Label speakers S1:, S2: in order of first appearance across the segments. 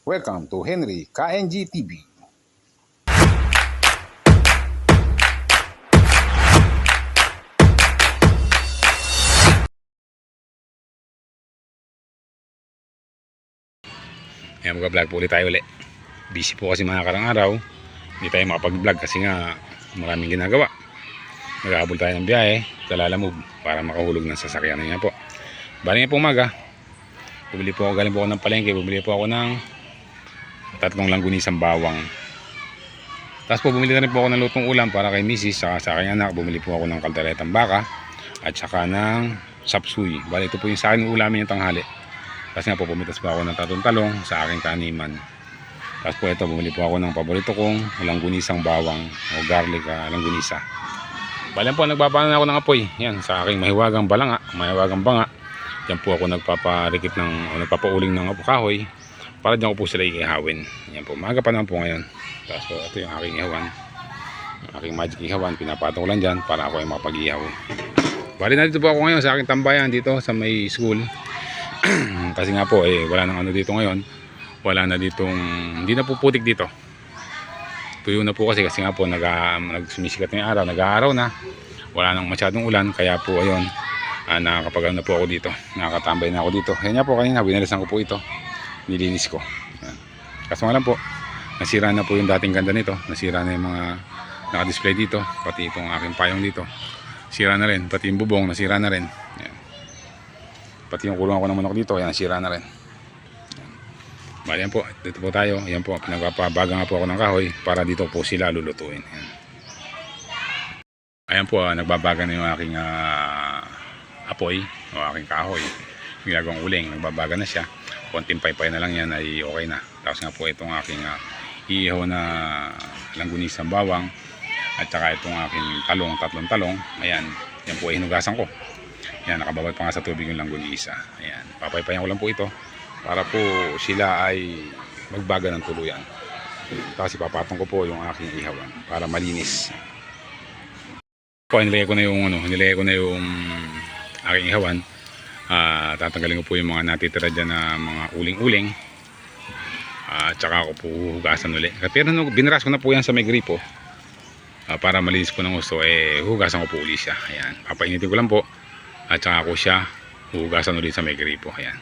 S1: Welcome to Henry KNG TV. Ayan, mag-vlog po ulit tayo ulit. Busy po kasi mga karang araw. Hindi tayo makapag-vlog kasi nga maraming ginagawa. Nag-aabol tayo ng biyahe sa Lalamove para makahulog ng sasakyan na po. Bali nga po umaga, bumili po ako, galing po ako ng palengke, bumili po ako ng tatlong langgunisang bawang. Tapos po bumili na rin po ako ng lutong ulam para kay misis saka sa aking anak. Bumili po ako ng kalderetang baka at saka ng sapsuy. Bali ito po yung sa akin ulamin yung tanghali. Kasi nga po pumitas po ako ng tatong talong sa aking taniman. Tapos po ito, bumili po ako ng paborito kong langgunisang bawang o garlic uh, langgunisa. Bali po, nagbabana ako ng apoy. Yan, sa aking mahiwagang balanga, mahiwagang banga. Yan po ako nagpaparikit ng, o nagpapauling ng kahoy para diyan ko po sila iihawin. Yan po, maaga pa naman po ngayon. Tapos po, ito yung aking ihawan. Yung aking magic ihawan, pinapatong ko lang dyan para ako ay makapag-ihaw. Bali na dito po ako ngayon sa aking tambayan dito sa may school. Kasi nga po, eh, wala nang ano dito ngayon. Wala na ditong, hindi na po putik dito. Tuyo na po kasi kasi nga po nag, nagsumisikat na yung araw, nag-aaraw na. Wala nang masyadong ulan, kaya po ayun, ah, nakakapag na po ako dito. Nakakatambay na ako dito. Kaya nga po kanina, binalisan ko po ito. Nilinis ko. Yan. Kaso nga lang po, nasira na po yung dating ganda nito. Nasira na yung mga naka-display dito. Pati itong aking payong dito. Sira na rin. Pati yung bubong, nasira na rin. Yan. Pati yung kulungan ko ng manok dito, yan, nasira na rin. Bali yan po, dito po tayo. Yan po, pinagpapabaga nga po ako ng kahoy para dito po sila lulutuin. Yan. Ayan po, ah, nagbabaga na yung aking ah, apoy o aking kahoy. Ginagawang uling, nagbabaga na siya. Konting paypay na lang yan ay okay na. Tapos nga po itong aking uh, iihaw na langgunisang bawang at saka itong aking talong, tatlong talong. Ayan, yan po ay hinugasan ko. Yan, nakababad pa nga sa tubig yung langgunisa. Ayan, papaypayan ko lang po ito para po sila ay magbaga ng tuluyan. Kasi papatong ko po yung aking ihawan para malinis. Po, nilagay ko na yung ano, nilagay ko na yung aking ihawan. Ah, tatanggalin ko po yung mga natitira dyan na mga uling-uling. Ah, tsaka ako po hugasan ulit. Pero no, binaras ko na po yan sa may gripo. Ah, para malinis ko ng gusto, eh hugasan ko po ulit siya. Ayan, papainitin ko lang po. At saka ako siya hugasan ulit sa may gripo. Ayan.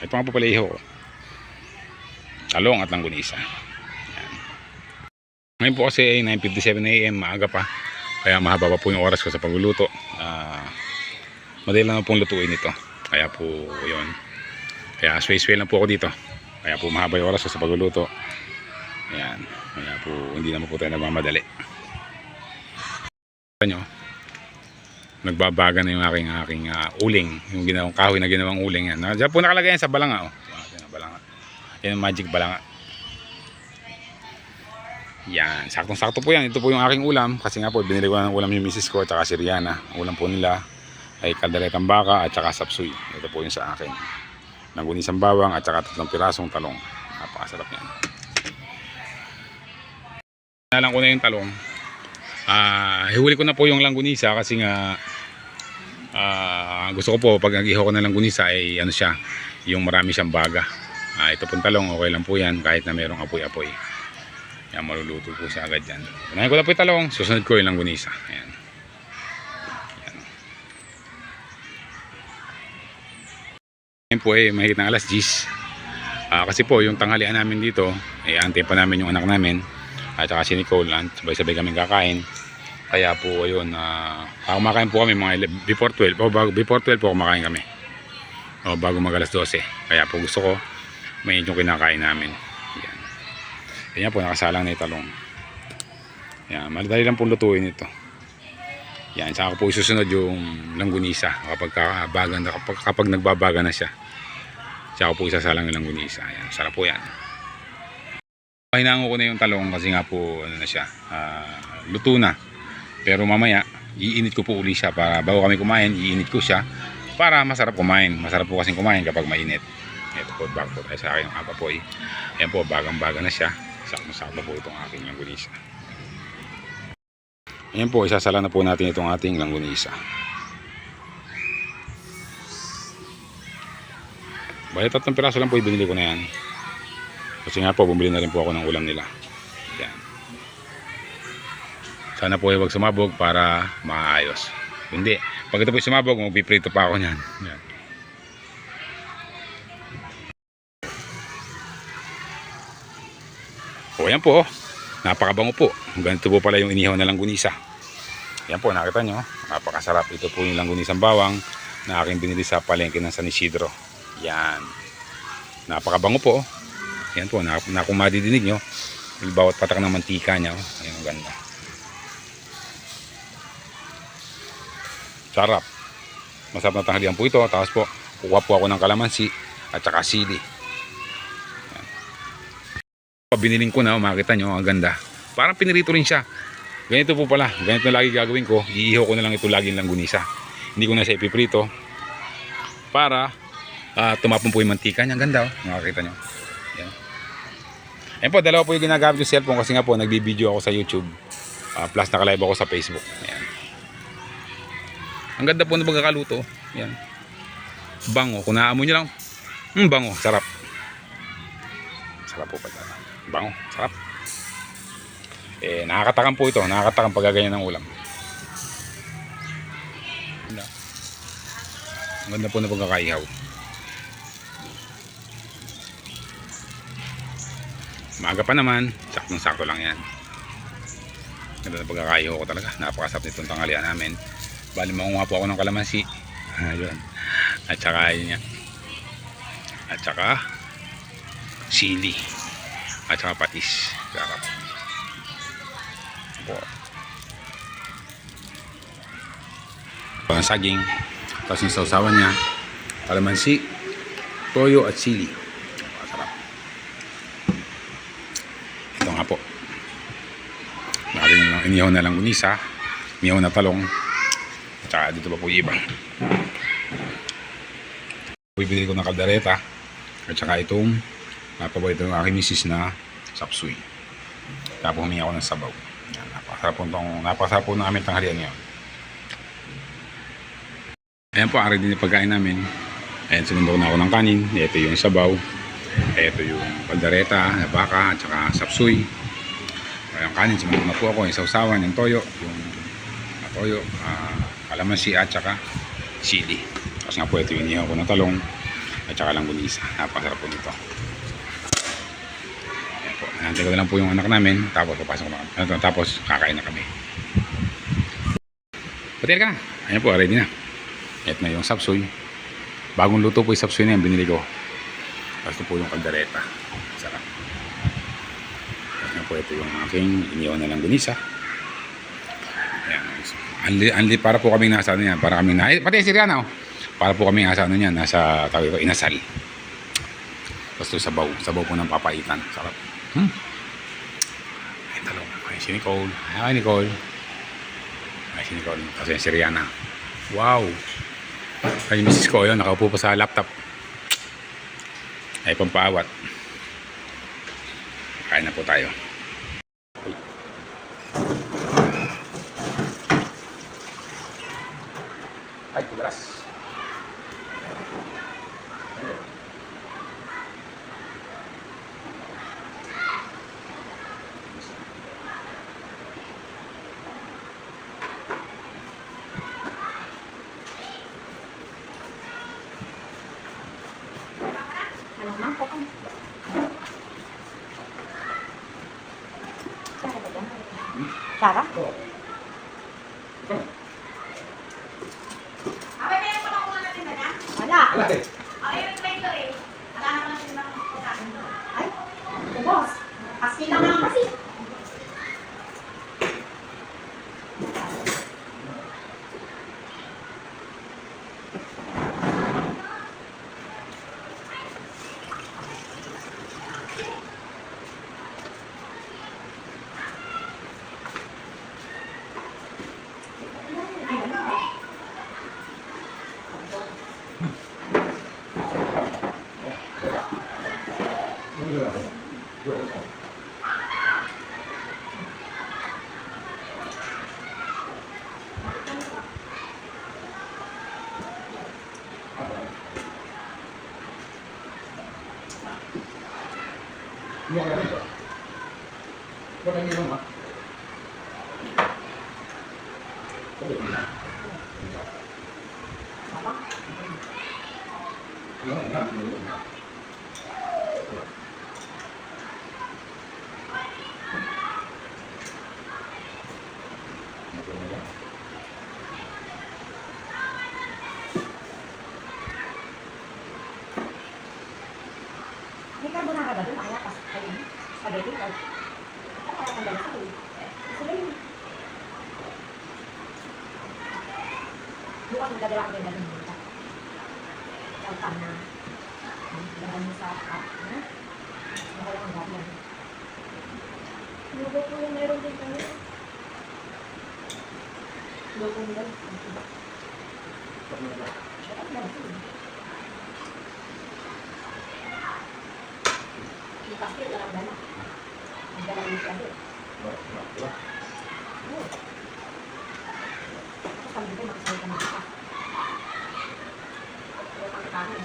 S1: Ito nga po pala iho. Talong at langgunisa. Ayan. Ngayon po kasi ay 9.57 a.m. maaga pa. Kaya mahaba pa po yung oras ko sa pagluluto. Ah, madali lang pong lutuin ito. Kaya po yun. Kaya sway-sway lang po ako dito. Kaya po mahaba yung oras ko sa pagluluto. Ayan. Kaya po hindi naman po tayo nagmamadali. Nyo, nagbabaga na yung aking aking ah, uling. Yung ginawang kahoy na ginawang uling yan. Diyan po nakalagay yan sa balanga. Oh. Yan, balanga. Yan magic balanga. Yan, saktong-sakto po yan. Ito po yung aking ulam kasi nga po binili ko ng ulam yung misis ko at saka si Rihanna. Ulam po nila ay kalderetang baka at saka sapsuy. Ito po yung sa akin. Nagunisang bawang at saka tatlong pirasong talong. Napakasarap yan. Nalang ko na yung talong. Ah, hihuli ko na po yung langgunisa kasi nga ah, gusto ko po pag nag-ihaw ko ng langgunisa ay ano siya, yung marami siyang baga. Ah, ito pong talong, okay lang po yan kahit na merong apoy-apoy. Yan, maluluto po siya agad yan. Unahin ko na po yung talong, susunod ko yung langgunisa. Ayan. Ayan. Ngayon po eh, mahigit ng alas 10. Ah, kasi po, yung tanghalian namin dito, eh, antay pa namin yung anak namin. At saka si Nicole, at sabay-sabay kami kakain. Kaya po, ayun, ah, uh, kumakain po kami mga before 12. O, bago, before 12 po kumakain kami. O, bago mag alas 12. Kaya po gusto ko, may yung kinakain namin. Yan. Yan po, nakasalang na yung talong. Yan, madali lang po lutuin ito. Yan, saka po isusunod yung langgunisa kapag, kabaga, kapag, kapag nagbabaga na siya. Saka po isasalang yung langgunisa. Yan, sarap po yan. Hinango ko na yung talong kasi nga po ano na siya, ah, luto na. Pero mamaya, iinit ko po uli siya para bago kami kumain, iinit ko siya para masarap kumain. Masarap po kasing kumain kapag mainit. Ito po, bago po tayo sa akin yung apapoy. Ayan po, bagang-baga na siya. Sakto-sakto po itong aking langgunisa. Ayan po, isasala na po natin itong ating langgunisa. Bali tatlong piraso lang po yung binili ko na yan. Kasi nga po, bumili na rin po ako ng ulam nila. Yan. Sana po ay wag sumabog para maayos. Hindi. Pag ito po sumabog, magpiprito pa ako niyan. Yan. O yan po. oh. Napakabango po. Ganito po pala yung inihaw na langgunisa. Yan po, nakita nyo. Napakasarap. Ito po yung langgunisang bawang na aking binili sa palengke ng San Isidro. Yan. Napakabango po. oh. Yan po, na, na kung madidinig nyo, yung bawat patak ng mantika niya. Oh. Ayan ang ganda. Sarap. Masarap na tanghalian po ito. Tapos po, kukuha po ako ng kalamansi at saka sili. Yan. Biniling ko na, makita nyo, ang ganda. Parang pinirito rin siya. Ganito po pala. Ganito na lagi gagawin ko. Iihaw ko na lang ito lagi lang gunisa. Hindi ko na siya ipiprito. Para ah, tumapon po yung mantika niya. Ang ganda, oh. Makakita nyo. Yan. Ayan po, dalawa po yung ginagamit yung cellphone kasi nga po, nagbibideo ako sa YouTube. Ah, plus nakalive ako sa Facebook. Ayan. Ang ganda po ng pagkakaluto. Yan. Bango. Kung naamoy nyo lang. Hmm, bango. Sarap. Sarap po pala. Bango. Sarap. Eh, nakakatakam po ito. Nakakatakam pag gaganyan ng ulam. Ang ganda po ng pagkakaihaw. Maaga pa naman. Saktong sakto lang yan. Ganda ng pagkakaihaw ko talaga. Napakasarap nitong tanghalian namin. Bali makunga po ako ng kalamansi. Ayun. At saka yun yan. At saka sili. At saka patis. Sarap. Po. Pang saging. Tapos yung sausawan niya. Kalamansi. Toyo at sili. Masarap. Ito nga po. Natin lang inihaw na lang unisa. Inihaw na talong. Tsaka dito pa po yung iba. Bibili ko ng kaldereta. At saka itong napabay ito ng aking misis na sapsuy. Tapos humingi ako ng sabaw. Yan, po itong, napakasarap po ng aming tanghalian ngayon. Ayan po, ari din yung pagkain namin. Ayan, sinundo ko na ako ng kanin. Ito yung sabaw. Ito yung kaldereta, na baka, at saka sapsuy. Ayan, kanin, sinundo na po ako. Yung sausawan, yung toyo, yung toyo, ah, kalamansi at saka sili. Tapos nga po ito yung inihaw ko ng talong at saka langgunisa. Napakasarap po nito. Nantay ko na lang po yung anak namin. Tapos papasok na kami. Tapos kakain na kami. Hotel ka na. Ayan po, ready na. Ito na yung sapsoy. Bagong luto po yung sapsoy na yan. Binili ko. Tapos po yung kaldereta. Sarap. Ayan po, ito yung aking inihaw na langgunisa. Ayan. Anli, anli para po kaming nasa ano yan. Para kaming na, eh, pati si Rihanna oh. Para po kaming nasa ano yan. Nasa tawag ko, inasal. Tapos sabaw. Sabaw po ng papaitan. Sarap. Hmm. Ay, talong. Ay, si Nicole. Ay, Nicole. Ay, si Nicole. Kasi si Rihanna. Wow. Ay, misis ko yun. Nakaupo pa sa laptop. Ay, pampaawat. Kain na po tayo. Ay, kulas.
S2: Sarah?
S3: Abay, meron pa na ako natin na dyan.
S2: Wala.
S3: Ay, yung
S2: 你要不要证据？要证据，弄。Din dala ng mga. Ikaw pa na. Dala mo sa app. Ha? Baka lang ang yan. Lugo po yung meron din kami. Lugo mo lang. Baka dala sa ulo. Yung pastil, walang dala. Ang dala yung siya doon. Oo. Tapos sabi ko, makasalita na kita. Pero pang kanin.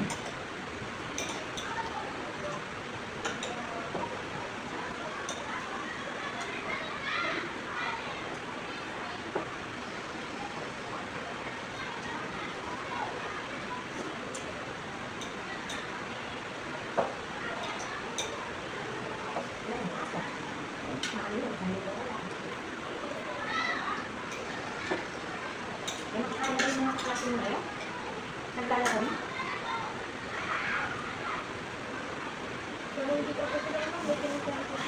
S2: ba ito? Hmm? Ano? Ano ba Thank you.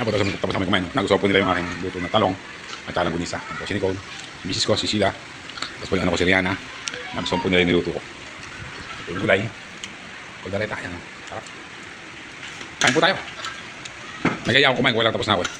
S1: Tapos tapos, tapos kami kumain. Nagustuhan po nila yung aking luto na talong at talang gunisa. Tapos si Nicole, si Mrs. ko, si Sheila. Tapos po yung anak ko si Rihanna. Nagustuhan po nila yung niluto ko. Ito yung gulay. Kuldareta. Yan. Sarap. Kain po tayo. Nagaya ako kumain. Walang tapos na ako. eh.